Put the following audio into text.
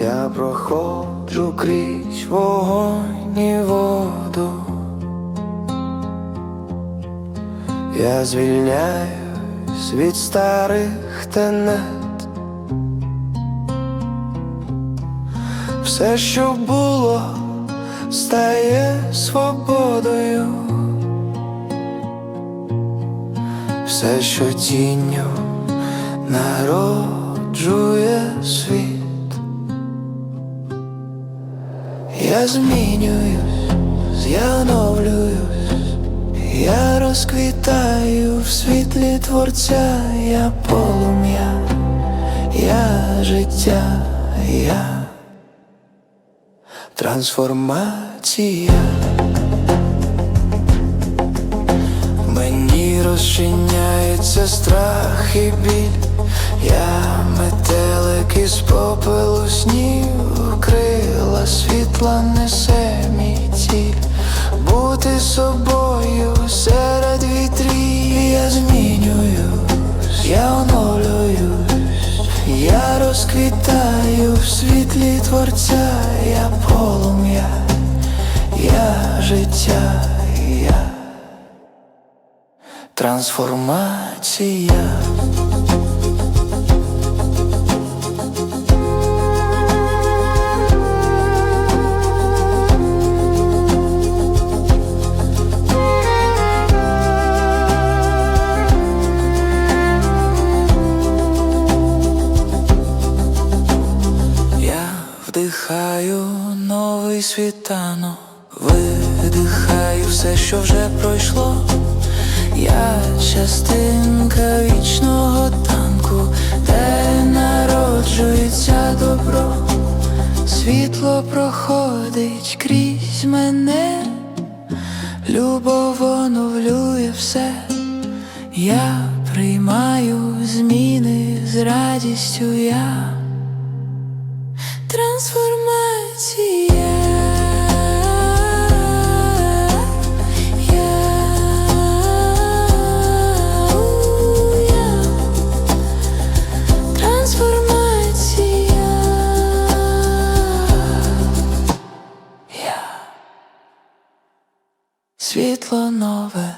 Я проходжу крізь вогонь і воду. Я звільняюсь від старих тенет. Все, що було, стає свободою. Все, що тінню народжує світ. Я змінююсь, я оновлююсь, я розквітаю в світлі творця, я полум'я, я життя, я трансформація. Мені розчиняється страх і біль, я метелик із попелу снів, світла несе мій ціль, бути собою серед вітрів, я змінююсь, я оновлююсь, я розквітаю в світлі творця, я полум'я, я життя, я. Трансформація. Вдихаю новий світанок, видихаю все, що вже пройшло. Я частинка вічного танку, де народжується добро, світло проходить крізь мене, любов оновлює все, я приймаю зміни з радістю я. Трансформація. Я, я. Трансформація. Світло нове.